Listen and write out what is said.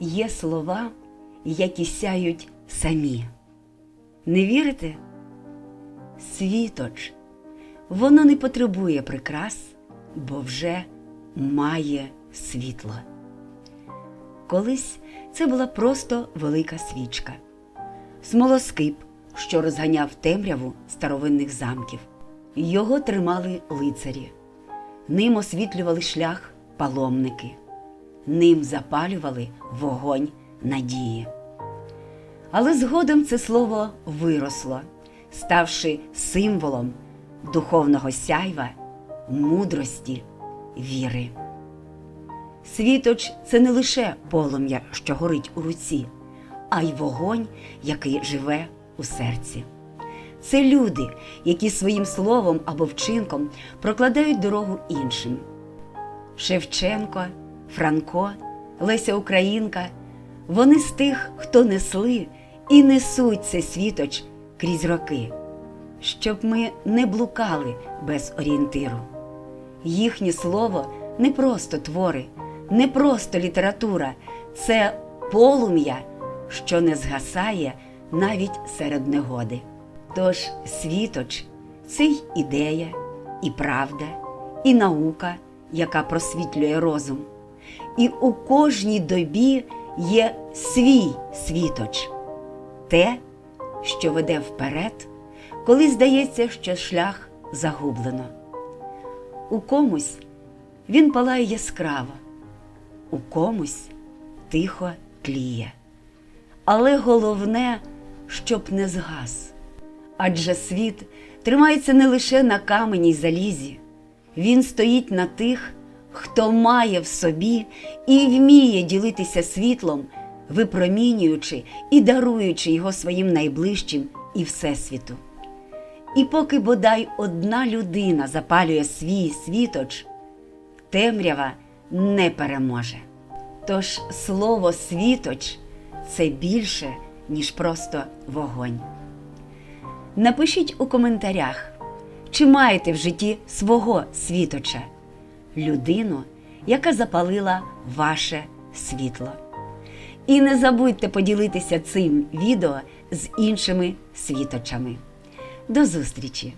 Є слова, які сяють самі. Не вірите? Світоч. Воно не потребує прикрас, бо вже має світло. Колись це була просто велика свічка, смолоскип, що розганяв темряву старовинних замків. Його тримали лицарі, ним освітлювали шлях паломники, ним запалювали вогонь надії. Але згодом це слово виросло, ставши символом духовного сяйва, мудрості, віри. Світоч це не лише полум'я, що горить у руці, а й вогонь, який живе у серці. Це люди, які своїм словом або вчинком прокладають дорогу іншим. Шевченко, Франко, Леся Українка вони з тих, хто несли і несуть цей світоч крізь роки, щоб ми не блукали без орієнтиру. Їхнє слово не просто твори, не просто література, це полум'я, що не згасає навіть серед негоди. Тож світоч це й ідея, і правда, і наука, яка просвітлює розум. І у кожній добі є свій світоч, те, що веде вперед, коли здається, що шлях загублено. У комусь він палає яскраво, у комусь тихо тліє. Але головне, щоб не згас. Адже світ тримається не лише на камені й залізі, він стоїть на тих, хто має в собі і вміє ділитися світлом, випромінюючи і даруючи його своїм найближчим і Всесвіту. І поки бодай одна людина запалює свій світоч, темрява не переможе. Тож слово світоч це більше, ніж просто вогонь. Напишіть у коментарях, чи маєте в житті свого світоча, людину, яка запалила ваше світло. І не забудьте поділитися цим відео з іншими світочами. До зустрічі!